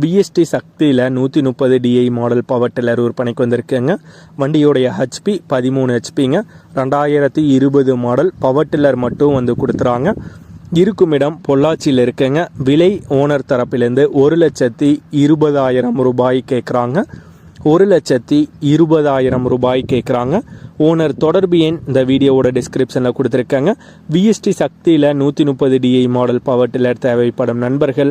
BST சக்தியில் நூற்றி முப்பது டிஐ மாடல் பவர் டில்லர் விற்பனைக்கு வந்திருக்குங்க. வண்டியோடைய ஹெச்பி பதிமூணு ஹெச்பிங்க ரெண்டாயிரத்தி இருபது மாடல் பவர் டில்லர் மட்டும் வந்து கொடுத்துறாங்க. இருக்கும் இடம் பொள்ளாச்சியில் இருக்குங்க. விலை ஓனர் தரப்பிலேருந்து ஒரு லட்சத்தி இருபதாயிரம் ரூபாய் கேட்குறாங்க ஒரு லட்சத்தி இருபதாயிரம் ரூபாய் கேட்குறாங்க ஓனர் தொடர்பு எண் இந்த வீடியோவோட டிஸ்கிரிப்ஷனில் கொடுத்துருக்காங்க. விஎஸ்டி சக்தியில் நூற்றி முப்பது டிஐ மாடல் பவர் டில்லர் தேவைப்படும் நண்பர்கள்